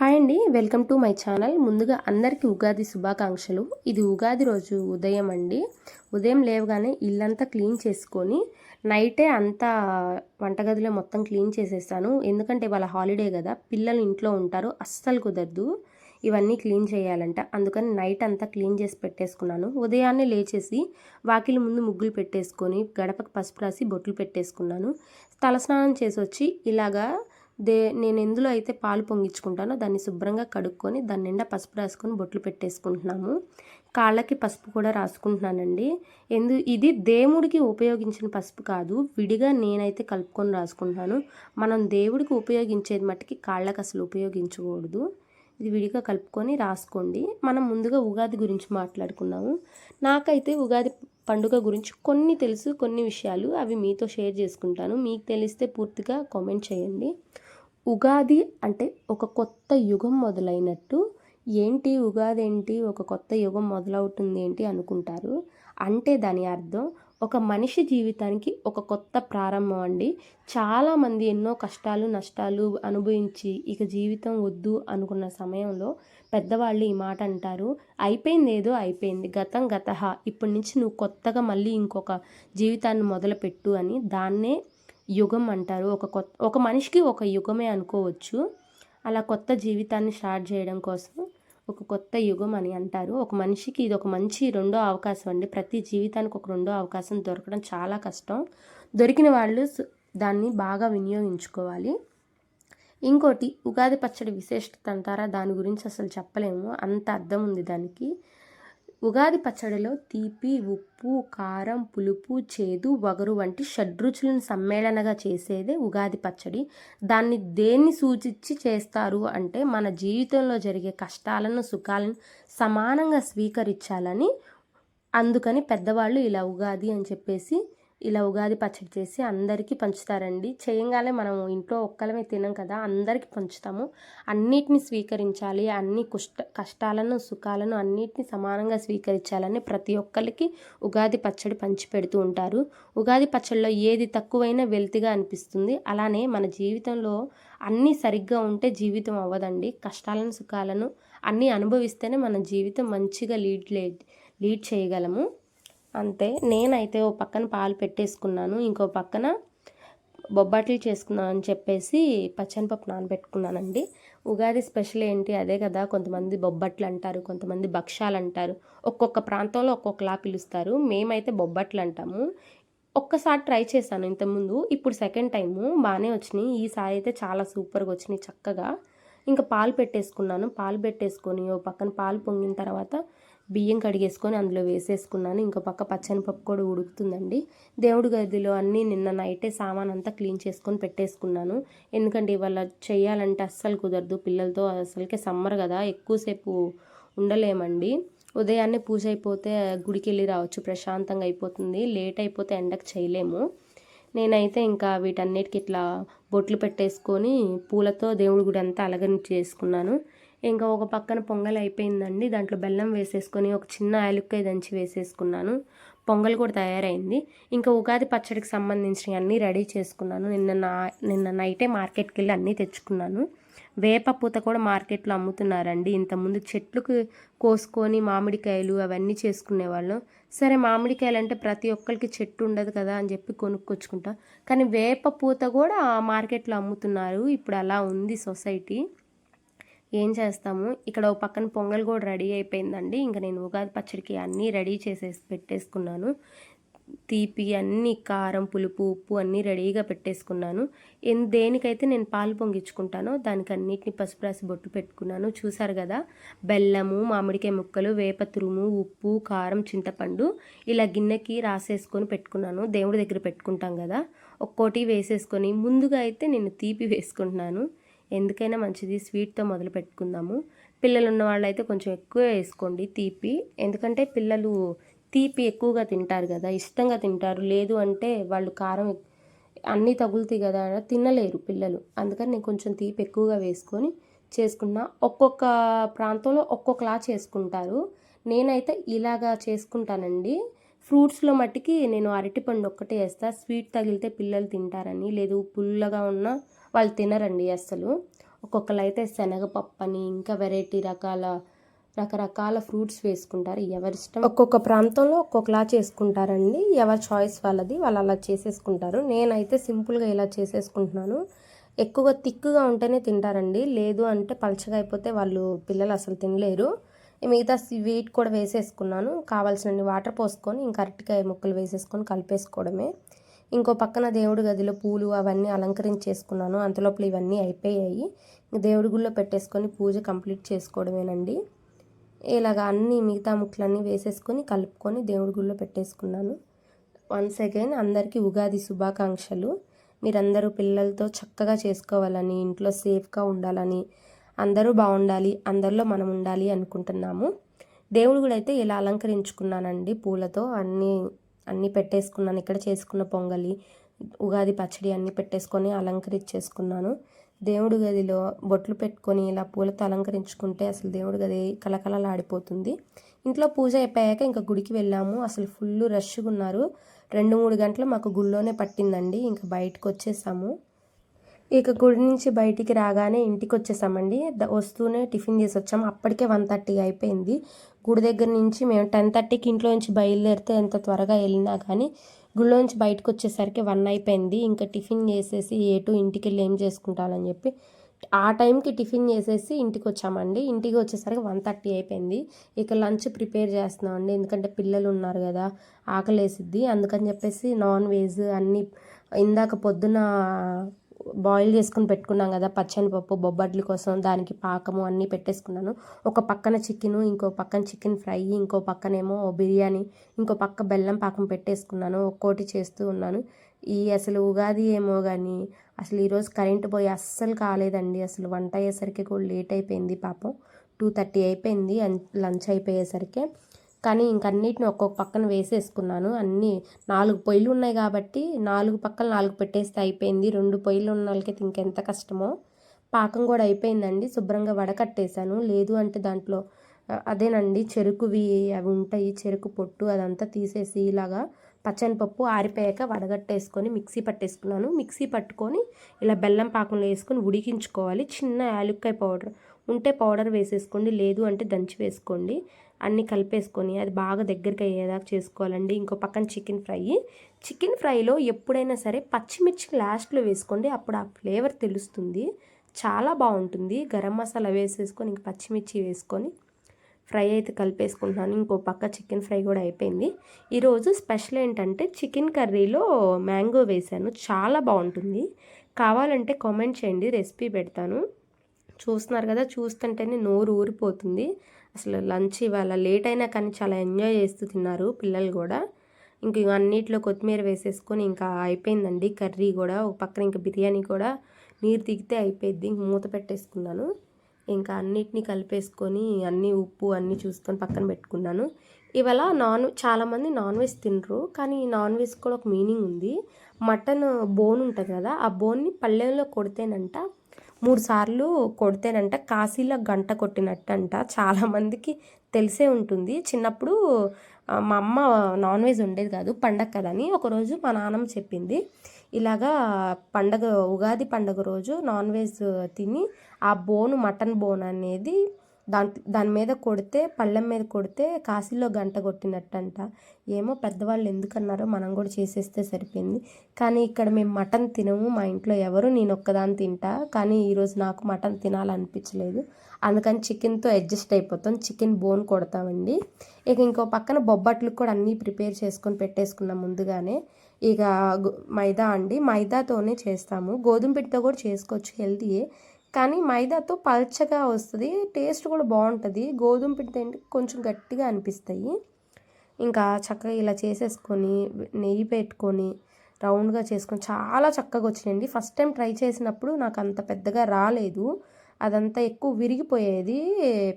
Hi అండి. Welcome to my channel. ముందుగా అందరికీ ఉగాది శుభాకాంక్షలు. ఇది ఉగాది రోజు ఉదయం అండి. ఉదయం లేవగానే ఇల్లంతా క్లీన్ చేసుకొని నైటే అంతా వంటగదిలో మొత్తం క్లీన్ చేసేస్తాను. ఎందుకంటే వాళ్ళ హాలిడే కదా పిల్లలు ఇంట్లో ఉంటారు అస్సలు కుదరదు. ఇవన్నీ క్లీన్ చేయాలంట. అందుకని నైట్ అంతా క్లీన్ చేసి పెట్టేసుకున్నాను. ఉదయాన్నే లేచేసి వాకిలి ముందు ముగ్గులు పెట్టేసుకొని గడపకు పసుపు రాసి బొట్లు పెట్టేసుకున్నాను. తలస్నానం చేసి వచ్చి ఇలాగా దే నేను ఎందులో అయితే పాలు పొంగించుకుంటానో దాన్ని శుభ్రంగా కడుక్కొని దాని నిండా పసుపు రాసుకొని బొట్లు పెట్టేసుకుంటున్నాము. కాళ్ళకి పసుపు కూడా రాసుకుంటున్నానండి. ఎందు ఇది దేవుడికి ఉపయోగించిన పసుపు కాదు విడిగా నేనైతే కలుపుకొని రాసుకుంటున్నాను. మనం దేవుడికి ఉపయోగించేది మట్టుకి కాళ్ళకి అసలు ఉపయోగించకూడదు. ఇది విడిగా కలుపుకొని రాసుకోండి. మనం ముందుగా ఉగాది గురించి మాట్లాడుకున్నాము. నాకైతే ఉగాది పండుగ గురించి కొన్ని తెలుసు కొన్ని విషయాలు అవి మీతో షేర్ చేసుకుంటాను. మీకు తెలిస్తే పూర్తిగా కామెంట్ చేయండి. ఉగాది అంటే ఒక కొత్త యుగం మొదలైనట్టు ఏంటి ఉగాది ఏంటి ఒక కొత్త యుగం మొదలవుతుంది ఏంటి అనుకుంటారు. అంటే దాని అర్థం ఒక మనిషి జీవితానికి ఒక కొత్త ప్రారంభం అండి. చాలామంది ఎన్నో కష్టాలు నష్టాలు అనుభవించి ఇక జీవితం వద్దు అనుకున్న సమయంలో పెద్దవాళ్ళు ఈ మాట అంటారు. అయిపోయింది ఏదో అయిపోయింది. గతం గత ఇప్పటి నుంచి నువ్వు కొత్తగా మళ్ళీ ఇంకొక జీవితాన్ని మొదలుపెట్టు అని దాన్నే యుగం అంటారు. ఒక కొత్త ఒక మనిషికి ఒక యుగమే అనుకోవచ్చు. అలా కొత్త జీవితాన్ని స్టార్ట్ చేయడం కోసం ఒక కొత్త యుగం అని అంటారు. ఒక మనిషికి ఇది ఒక మంచి రెండో అవకాశం అండి. ప్రతి జీవితానికి ఒక రెండో అవకాశం దొరకడం చాలా కష్టం. దొరికిన వాళ్ళు దాన్ని బాగా వినియోగించుకోవాలి. ఇంకోటి ఉగాది పచ్చడి విశేషత అంటారా? దాని గురించి అసలు చెప్పలేము. అంత అర్థం ఉంది దానికి. ఉగాది పచ్చడిలో తీపి ఉప్పు కారం పులుపు చేదు వగరు వంటి షడ్రుచులను సమ్మేళనగా చేసేదే ఉగాది పచ్చడి. దాన్ని దేన్ని సూచించి చేస్తారు అంటే మన జీవితంలో జరిగే కష్టాలను సుఖాలను సమానంగా స్వీకరించాలని అందుకని పెద్దవాళ్ళు ఇలా ఉగాది అని చెప్పేసి ఇలా ఉగాది పచ్చడి చేసి అందరికీ పంచుతారండి. చేయంగానే మనం ఇంట్లో ఒక్కలమే తినం కదా అందరికీ పంచుతాము. అన్నిటిని స్వీకరించాలి. అన్ని కుష్ట కష్టాలను సుఖాలను అన్నిటిని సమానంగా స్వీకరించాలని ప్రతి ఒక్కరికి ఉగాది పచ్చడి పంచి పెడుతూ ఉంటారు. ఉగాది పచ్చడిలో ఏది తక్కువైనా వెల్తిగా అనిపిస్తుంది. అలానే మన జీవితంలో అన్నీ సరిగ్గా ఉంటే జీవితం అవ్వదండి. కష్టాలను సుఖాలను అన్నీ అనుభవిస్తేనే మన జీవితం మంచిగా లీడ్ లీడ్ చేయగలము. అంతే. నేనైతే ఓ పక్కన పాలు పెట్టేసుకున్నాను. ఇంకో పక్కన బొబ్బాట్లు చేసుకున్నాను అని చెప్పేసి పచ్చనిపప్పు నానబెట్టుకున్నానండి. ఉగాది స్పెషల్ ఏంటి? అదే కదా కొంతమంది బొబ్బట్లు అంటారు కొంతమంది భక్షాలు అంటారు. ఒక్కొక్క ప్రాంతంలో ఒక్కొక్కలా పిలుస్తారు. మేమైతే బొబ్బట్లు అంటాము. ఒక్కసారి ట్రై చేశాను ఇంతకుముందు. ఇప్పుడు సెకండ్ టైము. బాగానే వచ్చినాయి. ఈసారి అయితే చాలా సూపర్గా వచ్చినాయి చక్కగా. ఇంకా పాలు పెట్టేసుకున్నాను. పాలు పెట్టేసుకొని ఓ పక్కన పాలు పొంగిన తర్వాత బియ్యం కడిగేసుకొని అందులో వేసేసుకున్నాను. ఇంకో పక్క పచ్చని పప్పు కూడా ఉడుకుతుందండి. దేవుడి గదిలో అన్నీ నిన్న నైటే సామాన్ అంతా క్లీన్ చేసుకొని పెట్టేసుకున్నాను. ఎందుకంటే ఇవాళ చేయాలంటే అస్సలు కుదరదు. పిల్లలతో అసలుకే సమ్మర్ కదా ఎక్కువసేపు ఉండలేమండి. ఉదయాన్నే పూజ అయిపోతే గుడికి వెళ్ళి రావచ్చు. ప్రశాంతంగా అయిపోతుంది. లేట్ అయిపోతే ఎండకు చేయలేము. నేనైతే ఇంకా వీటన్నిటికి ఇట్లా బొట్లు పెట్టేసుకొని పూలతో దేవుడి గుడి అంతా అలగని చేసుకున్నాను. ఇంకా ఒక పక్కన పొంగల్ అయిపోయిందండి. దాంట్లో బెల్లం వేసేసుకొని ఒక చిన్న యాలుక్కాయ దంచి వేసేసుకున్నాను. పొంగల్ కూడా తయారైంది. ఇంకా ఉగాది పచ్చడికి సంబంధించినవి అన్నీ రెడీ చేసుకున్నాను. నిన్న నా నిన్న నైటే మార్కెట్కి వెళ్ళి అన్నీ తెచ్చుకున్నాను. వేప పూత కూడా మార్కెట్లో అమ్ముతున్నారండి. ఇంతకుముందు చెట్లకు కోసుకొని మామిడికాయలు అవన్నీ చేసుకునేవాళ్ళం. సరే మామిడికాయలు అంటే ప్రతి ఒక్కరికి చెట్టు ఉండదు కదా అని చెప్పి కొనుక్కొచ్చుకుంటా. కానీ వేప పూత కూడా మార్కెట్లో అమ్ముతున్నారు. ఇప్పుడు అలా ఉంది సొసైటీ. ఏం చేస్తాము? ఇక్కడ ఒక పక్కన పొంగల్ కూడా రెడీ అయిపోయిందండి. ఇంకా నేను ఉగాది పచ్చడికి అన్నీ రెడీ చేసేసి పెట్టేసుకున్నాను. తీపి అన్ని కారం పులుపు ఉప్పు అన్నీ రెడీగా పెట్టేసుకున్నాను. ఎన్ దేనికైతే నేను పాలు పొంగించుకుంటానో దానికి అన్నిటిని పసుపు రాసి బొట్టు పెట్టుకున్నాను. చూసారు కదా? బెల్లము మామిడికాయ ముక్కలు వేప తురుము ఉప్పు కారం చింతపండు ఇలా గిన్నెకి రాసేసుకొని పెట్టుకున్నాను. దేవుడి దగ్గర పెట్టుకుంటాం కదా? ఒక్కోటి వేసేసుకొని ముందుగా అయితే నేను తీపి వేసుకుంటున్నాను. ఎందుకైనా మంచిది స్వీట్తో మొదలు పెట్టుకుందాము. పిల్లలు ఉన్న వాళ్ళైతే కొంచెం ఎక్కువ వేసుకోండి తీపి. ఎందుకంటే పిల్లలు తీపి ఎక్కువగా తింటారు కదా ఇష్టంగా తింటారు. లేదు అంటే వాళ్ళు కారం అన్నీ తగులుతాయి కదా తినలేరు పిల్లలు. అందుకని నేను కొంచెం తీపి ఎక్కువగా వేసుకొని చేసుకున్నా ఒక్కొక్క ప్రాంతంలో ఒక్కొక్కలా చేసుకుంటారు. నేనైతే ఇలాగా చేసుకుంటానండి. ఫ్రూట్స్లో మట్టికి నేను అరటిపండు ఒక్కటే వేస్తా. స్వీట్ తగిలితే పిల్లలు తింటారని. లేదు పుల్లగా ఉన్న వాళ్ళు తినరండి అసలు ఒక్కొక్కరు అయితే శనగపప్పు అని ఇంకా వెరైటీ రకాల రకరకాల ఫ్రూట్స్ వేసుకుంటారు. ఎవరిష్టం ఒక్కొక్క ప్రాంతంలో ఒక్కొక్కలా చేసుకుంటారండి. ఎవరి చాయిస్ వాళ్ళది వాళ్ళు అలా చేసేసుకుంటారు. నేనైతే సింపుల్గా ఇలా చేసేసుకుంటున్నాను. ఎక్కువగా తిక్కుగా ఉంటేనే తింటారండి. లేదు అంటే పలచగా అయిపోతే వాళ్ళు పిల్లలు అసలు తినలేరు. మిగతా స్వీట్ కూడా వేసేసుకున్నాను. కావాల్సినన్ని వాటర్ పోసుకొని ఇంకా అరటికాయ ముక్కలు వేసేసుకొని కలిపేసుకోవడమే. ఇంకో పక్కన దేవుడి గదిలో పూలు అవన్నీ అలంకరించేసుకున్నాను. అంతలోపల ఇవన్నీ అయిపోయాయి. దేవుడి గుళ్ళో పెట్టేసుకొని పూజ కంప్లీట్ చేసుకోవడమేనండి. ఇలాగ అన్ని మిగతా ముక్కలన్నీ వేసేసుకొని కలుపుకొని దేవుడి గుళ్ళో పెట్టేసుకున్నాను. వన్స్ అగైన్ అందరికీ ఉగాది శుభాకాంక్షలు. మీరందరూ పిల్లలతో చక్కగా చేసుకోవాలని ఇంట్లో సేఫ్గా ఉండాలని అందరూ బాగుండాలి అందరిలో మనం ఉండాలి అనుకుంటున్నాము. దేవుడు కూడా అయితే ఇలా అలంకరించుకున్నానండి పూలతో. అన్నీ అన్నీ పెట్టేసుకున్నాను. ఇక్కడ చేసుకున్న పొంగలి ఉగాది పచ్చడి అన్నీ పెట్టేసుకొని అలంకరించేసుకున్నాను. దేవుడి గదిలో బొట్లు పెట్టుకొని ఇలా పూలతో అలంకరించుకుంటే అసలు దేవుడి గది కలకలలాడిపోతుంది ఇంట్లో పూజ అయిపోయాక ఇంకా గుడికి వెళ్ళాము. అసలు ఫుల్ రష్గా ఉన్నారు. రెండు మూడు గంటలు మాకు గుళ్ళోనే పట్టిందండి. ఇంకా బయటకు వచ్చేసాము. ఇక గుడి నుంచి బయటికి రాగానే ఇంటికి వచ్చేసామండి వస్తూనే టిఫిన్ చేసి వచ్చాము అప్పటికే వన్ థర్టీ అయిపోయింది. గుడి దగ్గర నుంచి మేము టెన్ థర్టీకి ఇంట్లో నుంచి బయలుదేరితే ఎంత త్వరగా వెళ్ళినా కానీ గుళ్ళో నుంచి బయటకు వచ్చేసరికి వన్ అయిపోయింది. ఇంకా టిఫిన్ చేసేసి ఏటు ఇంటికి వెళ్ళి ఏం చేసుకుంటానని చెప్పి ఆ టైంకి టిఫిన్ చేసేసి ఇంటికి వచ్చామండి ఇంటికి వచ్చేసరికి వన్ థర్టీ అయిపోయింది. ఇక లంచ్ ప్రిపేర్ చేస్తున్నామండి. ఎందుకంటే పిల్లలు ఉన్నారు కదా ఆకలేసిద్ది. అందుకని చెప్పేసి నాన్ వెజ్ అన్నీ ఇందాక పొద్దున బాయిల్ చేసుకుని పెట్టుకున్నాం కదా పచ్చని పప్పు బొబ్బట్ల కోసం దానికి పాకము అన్నీ పెట్టేసుకున్నాను. ఒక పక్కన చికెన్ ఇంకో పక్కన చికెన్ ఫ్రై ఇంకో పక్కనేమో బిర్యానీ ఇంకో పక్క బెల్లం పాకం పెట్టేసుకున్నాను. ఒక్కోటి చేస్తూ ఉన్నాను. ఈ అసలు ఉగాది ఏమో కానీ అసలు ఈరోజు కరెంటు పోయి అస్సలు కాలేదండి. అసలు వంట అయ్యేసరికి కూడా లేట్ అయిపోయింది పాపం. టూ థర్టీ అయిపోయింది లంచ్ అయిపోయేసరికి. కానీ ఇంకన్నిటిని ఒక్కొక్క పక్కన వేసేసుకున్నాను. అన్నీ నాలుగు పొయ్యిలు ఉన్నాయి కాబట్టి నాలుగు పక్కన నాలుగు పెట్టేస్తే అయిపోయింది. రెండు పొయ్యిలు ఉన్న వాళ్ళకైతే ఇంకెంత కష్టమో. పాకం కూడా అయిపోయిందండి. శుభ్రంగా వడకట్టేశాను. లేదు అంటే దాంట్లో అదేనండి చెరుకువి అవి ఉంటాయి. చెరుకు పొట్టు అదంతా తీసేసి ఇలాగా పచ్చని పప్పు ఆరిపోయాక వడగట్టేసుకొని మిక్సీ పట్టేసుకున్నాను. మిక్సీ పట్టుకొని ఇలా బెల్లం పాకంలో వేసుకొని ఉడికించుకోవాలి. చిన్న యాలుక్కాయ పౌడర్ ఉంటే పౌడర్ వేసేసుకోండి. లేదు అంటే దంచి వేసుకోండి. అన్నీ కలిపేసుకొని అది బాగా దగ్గరికి అయ్యేదాకా చేసుకోవాలండి. ఇంకో పక్కన చికెన్ ఫ్రై. చికెన్ ఫ్రైలో ఎప్పుడైనా సరే పచ్చిమిర్చి లాస్ట్లో వేసుకోండి. అప్పుడు ఆ ఫ్లేవర్ తెలుస్తుంది. చాలా బాగుంటుంది. గరం మసాలా వేసేసుకొని ఇంక పచ్చిమిర్చి వేసుకొని ఫ్రై అయితే కలిపేసుకుంటున్నాను. ఇంకో పక్క చికెన్ ఫ్రై కూడా అయిపోయింది. ఈరోజు స్పెషల్ ఏంటంటే చికెన్ కర్రీలో మ్యాంగో వేశాను. చాలా బాగుంటుంది. కావాలంటే కామెంట్ చేయండి. రెసిపీ పెడతాను. చూస్తున్నారు కదా చూస్తుంటేనే నోరు ఊరిపోతుంది. అసలు లంచ్ ఇవాళ లేట్ అయినా కానీ చాలా ఎంజాయ్ చేస్తూ తిన్నారు పిల్లలు కూడా. ఇంక అన్నిట్లో కొత్తిమీర వేసేసుకొని ఇంకా అయిపోయిందండి కర్రీ కూడా. ఒక పక్కన ఇంకా బిర్యానీ కూడా. నీరు దిగితే అయిపోయింది ఇంక మూత పెట్టేసుకున్నాను. ఇంకా అన్నిటినీ కలిపేసుకొని అన్నీ ఉప్పు అన్నీ చూసుకొని పక్కన పెట్టుకున్నాను. ఇవాళ నాన్ చాలామంది నాన్ వెజ్ తినరు. కానీ నాన్ వెజ్ కూడా ఒక మీనింగ్ ఉంది. మటన్ బోన్ ఉంటుంది కదా ఆ బోన్ని పళ్ళెంలో కొడితేనంట మూడు సార్లు కొడితేనంట కాశీలో గంట కొట్టినట్టంట. చాలామందికి తెలిసే ఉంటుంది. చిన్నప్పుడు మా అమ్మ నాన్ వెజ్ ఉండేది కాదు పండగ కదని ఒకరోజు మా నాన్నమ్మ చెప్పింది ఇలాగా పండగ ఉగాది పండగ రోజు నాన్ వెజ్ తిని ఆ బోను మటన్ బోన్ అనేది దాని దాని మీద కొడితే పళ్ళెం మీద కొడితే కాశీలో గంట కొట్టినట్టంట. ఏమో పెద్దవాళ్ళు ఎందుకన్నారో మనం కూడా చేసేస్తే సరిపోయింది. కానీ ఇక్కడ మేము మటన్ తినము మా ఇంట్లో ఎవరు నేను ఒక్కదాన్ని తింటా. కానీ ఈరోజు నాకు మటన్ తినాలనిపించలేదు. అందుకని చికెన్తో అడ్జస్ట్ అయిపోతాం. చికెన్ బోన్ కొడతామండి. ఇక ఇంకో పక్కన బొబ్బట్లు కూడా అన్నీ ప్రిపేర్ చేసుకొని పెట్టేసుకున్నాం ముందుగానే. ఇక మైదా అండి. మైదాతోనే చేస్తాము. గోధుమ పిండితో కూడా చేసుకోవచ్చు హెల్తీయే. కానీ మైదాతో పల్చగా వస్తుంది. టేస్ట్ కూడా బాగుంటుంది. గోధుమ పిండి తింటే కొంచెం గట్టిగా అనిపిస్తాయి. ఇంకా చక్కగా ఇలా చేసేసుకొని నెయ్యి పెట్టుకొని రౌండ్గా చేసుకొని చాలా చక్కగా వచ్చినాయండి. ఫస్ట్ టైం ట్రై చేసినప్పుడు నాకు అంత పెద్దగా రాలేదు. అదంతా ఎక్కువ విరిగిపోయేది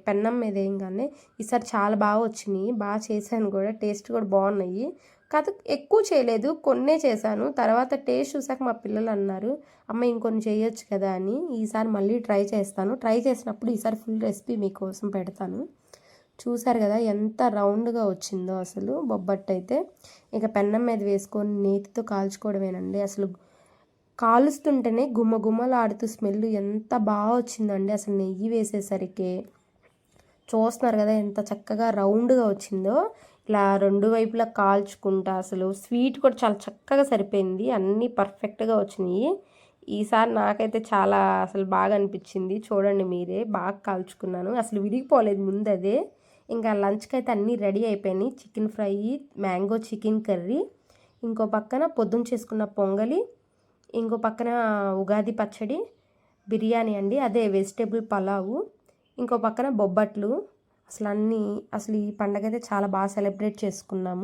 పెన్నం మీద ఏంగానే ఈసారి చాలా బాగా వచ్చినాయి. బాగా చేశాను కూడా. టేస్ట్ కూడా బాగున్నాయి. కాదు ఎక్కువ చేయలేదు. కొన్నే చేశాను. తర్వాత టేస్ట్ చూసాక మా పిల్లలు అన్నారు అమ్మ ఇంకొన్ని చేయొచ్చు కదా అని. ఈసారి మళ్ళీ ట్రై చేస్తాను. ట్రై చేసినప్పుడు ఈసారి ఫుల్ రెసిపీ మీకోసం పెడతాను. చూసారు కదా ఎంత రౌండ్గా వచ్చిందో అసలు బొబ్బట్టు అయితే. ఇక పెన్నం మీద వేసుకొని నేతితో కాల్చుకోవడమేనండి. అసలు కాలుస్తుంటేనే గుమ్మ గుమ్మలాడుతూ స్మెల్ ఎంత బాగా వచ్చిందండి. అసలు నెయ్యి వేసేసరికి చూస్తున్నారు కదా ఎంత చక్కగా రౌండ్గా వచ్చిందో. ఇలా రెండు వైపులా కాల్చుకుంటా అసలు. స్వీట్ కూడా చాలా చక్కగా సరిపోయింది. అన్నీ పర్ఫెక్ట్గా వచ్చినాయి. ఈసారి నాకైతే చాలా అసలు బాగా అనిపించింది. చూడండి మీరే బాగా కాల్చుకున్నాను. అసలు విరిగిపోలేదు ముందు అదే. ఇంకా లంచ్కి అయితే అన్నీ రెడీ అయిపోయినాయి. Chicken fry mango chicken curry ఇంకో పక్కన పొద్దున్న చేసుకున్న పొంగలి ఇంకో పక్కన ఉగాది పచ్చడి బిర్యానీ అండి. అదే వెజిటేబుల్ పలావు ఇంకో పక్కన బొబ్బట్లు అసలు అన్నీ అసలు ఈ పండగ అయితే చాలా బాగా సెలబ్రేట్ చేసుకున్నాము.